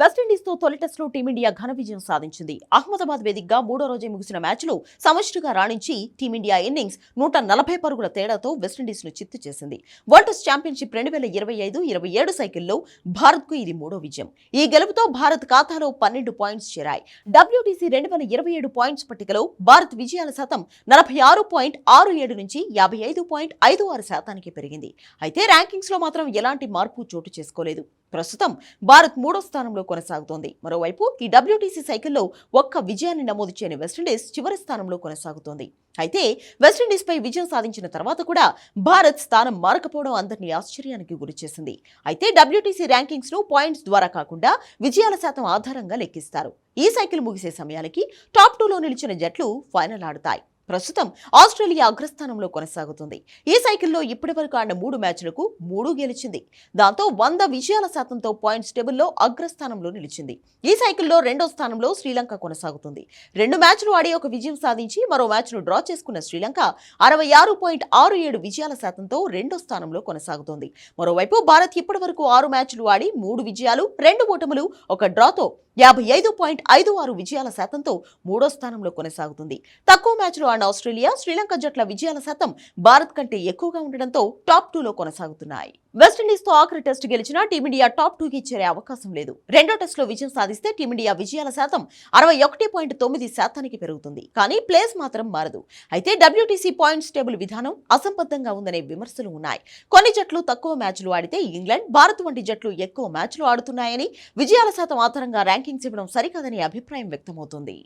వెస్టిండీస్తో తొలి టెస్టులో టీమిండియా ఘన విజయం సాధించింది. అహ్మదాబాద్ వేదికగా మూడో రోజే ముగిసిన మ్యాచ్లో సమష్టిగా రాణించి టీమిండియా ఇన్నింగ్స్ నూట నలభై పరుగుల తేడాతో వెస్టిండీస్ను చిత్తు చేసింది. వరల్డ్ టెస్ట్ ఛాంపియన్షిప్ రెండు వేల ఇరవై ఐదు ఇరవై ఏడు సైకిల్లో భారత్కు ఇది మూడో విజయం. ఈ గెలుపుతో భారత్ ఖాతాలో పన్నెండు పాయింట్స్ చేరాయి. డబ్ల్యూటీసీ రెండు వేల ఇరవై ఏడు పాయింట్స్ పట్టికలో భారత్ విజయాల శాతం నలభై ఆరు పాయింట్ ఆరు ఏడు నుంచి యాభై ఐదు పాయింట్ ఐదు ఆరు శాతానికి పెరిగింది. అయితే ర్యాంకింగ్స్లో మాత్రం ఎలాంటి మార్పు చోటు చేసుకోలేదు. ప్రస్తుతం భారత్ మూడో స్థానంలో కొనసాగుతోంది. మరోవైపు ఈ డబ్ల్యూటీసీ సైకిల్లో ఒక్క విజయాన్ని నమోదు చేయని వెస్టిండీస్ చివరి స్థానంలో కొనసాగుతోంది. అయితే వెస్టిండీస్పై విజయం సాధించిన తర్వాత కూడా భారత్ స్థానం మారకపోవడం అందరినీ ఆశ్చర్యానికి గురిచేసింది అయితే డబ్ల్యూటీసీ ర్యాంకింగ్స్ను పాయింట్స్ ద్వారా కాకుండా విజయాల శాతం ఆధారంగా లెక్కిస్తారు. ఈ సైకిల్ ముగిసే సమయానికి టాప్ టూలో నిలిచిన జట్లు ఫైనల్ ఆడతాయి. ప్రస్తుతం ఆస్ట్రేలియా అగ్రస్థానంలో కొనసాగుతుంది. ఈ సైకిల్లో ఇప్పటి వరకు ఆడిన మూడు మ్యాచ్లకు మూడు గెలిచింది. దాంతో వంద విజయాల శాతంతో పాయింట్స్ టేబుల్లో అగ్రస్థానంలో నిలిచింది. ఈ సైకిల్లో రెండో స్థానంలో శ్రీలంక కొనసాగుతుంది. రెండు మ్యాచ్లు ఆడి ఒక విజయం సాధించి మరో మ్యాచ్ను డ్రా చేసుకున్న శ్రీలంక అరవై ఆరు పాయింట్ ఆరు ఏడు విజయాల శాతంతో రెండో స్థానంలో కొనసాగుతోంది. మరోవైపు భారత్ ఇప్పటి వరకు ఆరు మ్యాచ్లు ఆడి మూడు విజయాలు రెండు ఓటములు ఒక డ్రాతో యాభై ఐదు పాయింట్ ఐదు ఆరు విజయాల శాతంతో మూడో స్థానంలో కొనసాగుతుంది. తక్కువ మ్యాచ్లు ఆడిన ఆస్ట్రేలియా శ్రీలంక జట్ల విజయాల శాతం భారత్ కంటే ఎక్కువగా ఉండడంతో టాప్ టూలో కొనసాగుతున్నాయి. వెస్టిండీస్తో ఆఖరి టెస్ట్ గెలిచినా టీమిండియా టాప్ టూకి చేరే అవకాశం లేదు. రెండో టెస్ట్లో విజయం సాధిస్తే టీమిండియా విజయాల శాతం అరవై ఒకటి పాయింట్ తొమ్మిది శాతానికి పెరుగుతుంది. కానీ ప్లేస్ మాత్రం మారదు. అయితే డబ్ల్యూటీసీ పాయింట్స్ టేబుల్ విధానం అసంబద్ధంగా ఉందనే విమర్శలు ఉన్నాయి. కొన్ని జట్లు తక్కువ మ్యాచ్లు ఆడితే ఇంగ్లాండ్ భారత్ వంటి జట్లు ఎక్కువ మ్యాచ్లు ఆడుతున్నాయని విజయాల శాతం ఆధారంగా ర్యాంకింగ్స్ ఇవ్వడం సరికాదని అభిప్రాయం వ్యక్తమవుతుంది.